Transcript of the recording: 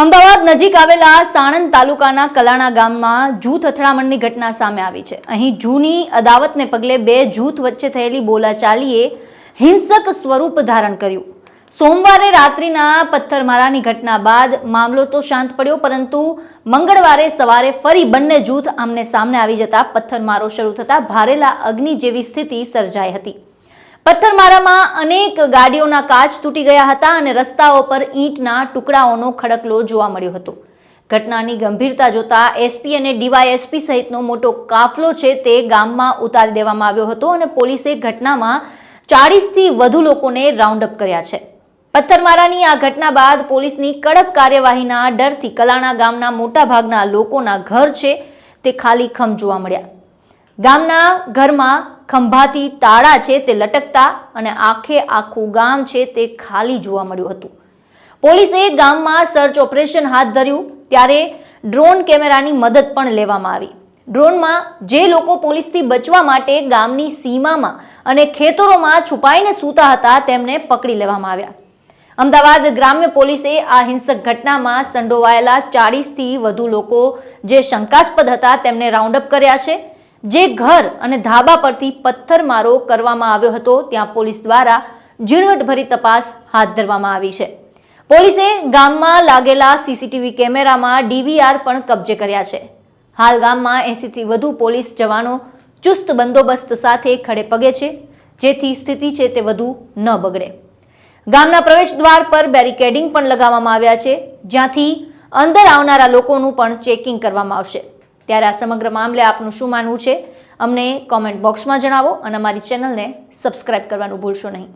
અમદાવાદ નજીક આવેલા સાણંદ તાલુકાના કલાણા ગામમાં જૂથ અથડામણની ઘટના સામે આવી છે. અહીં જૂની અદાવતને પગલે બે જૂથ વચ્ચે થયેલી બોલાચાલીએ હિંસક સ્વરૂપ ધારણ કર્યું. સોમવારે રાત્રિના પથ્થરમારાની ઘટના બાદ મામલો તો શાંત પડ્યો, પરંતુ મંગળવારે સવારે ફરી બંને જૂથ આમને સામને આવી જતા પથ્થરમારો શરૂ થતા ભારેલા અગ્નિ જેવી સ્થિતિ સર્જાઈ હતી. પથ્થરમારામાં અનેક ગાડીઓના કાચ તૂટી ગયા હતા અને રસ્તાઓ પર ઈંટના ટુકડાઓનો ખડકલો જોવા મળ્યો હતો. ઘટનાની ગંભીરતા જોતા એસપી અને ડીવાયએસપી સહિતનો મોટો કાફલો છે તે ગામમાં ઉતારી દેવામાં આવ્યો હતો અને પોલીસે ઘટનામાં ચાળીસથી વધુ લોકોને રાઉન્ડ અપ કર્યા છે. પથ્થરમારાની આ ઘટના બાદ પોલીસની કડક કાર્યવાહીના ડરથી કલાણા ગામના મોટાભાગના લોકોના ઘર છે તે ખાલી ખમ જોવા મળ્યા. ગામના ઘરમાં ખંભાથી તાળા છે તે લટકતા અને આખે આખું ગામ છે તે ખાલી જોવા મળ્યું હતું. પોલીસે ગામમાં સર્ચ ઓપરેશન હાથ ધર્યું, ત્યારે ડ્રોન કેમેરાની મદદ પણ લેવામાં આવી. ડ્રોનમાં જે લોકો પોલીસથી બચવા માટે ગામની સીમામાં અને ખેતરોમાં છુપાઈને સૂતા હતા, તેમને પકડી લેવામાં આવ્યા. અમદાવાદ ગ્રામ્ય પોલીસે આ હિંસક ઘટનામાં સંડોવાયેલા ચાળીસથી વધુ લોકો જે શંકાસ્પદ હતા, તેમને રાઉન્ડ અપ કર્યા છે. જે ઘર અને ધાબા પરથી પથ્થરમારો કરવામાં આવ્યો હતો, ત્યાં પોલીસ દ્વારા ઝીણવટભરી તપાસ હાથ ધરવામાં આવી છે. પોલીસે ગામમાં લાગેલા સીસીટીવી કેમેરામાં ડીવીઆર પણ કબજે કર્યા છે. હાલ ગામમાં એંસીથી વધુ પોલીસ જવાનો ચુસ્ત બંદોબસ્ત સાથે ખડે પગે છે, જેથી સ્થિતિ છે તે વધુ ન બગડે. ગામના પ્રવેશ દ્વાર પર બેરિકેડિંગ પણ લગાવવામાં આવ્યા છે, જ્યાંથી અંદર આવનારા લોકોનું પણ ચેકિંગ કરવામાં આવશે. ત્યારે આ સમગ્ર મામલે આપનું શું માનવું છે? અમને કોમેન્ટ બોક્સમાં જણાવો અને અમારી ચેનલને સબસ્ક્રાઇબ કરવાનું ભૂલશો નહીં.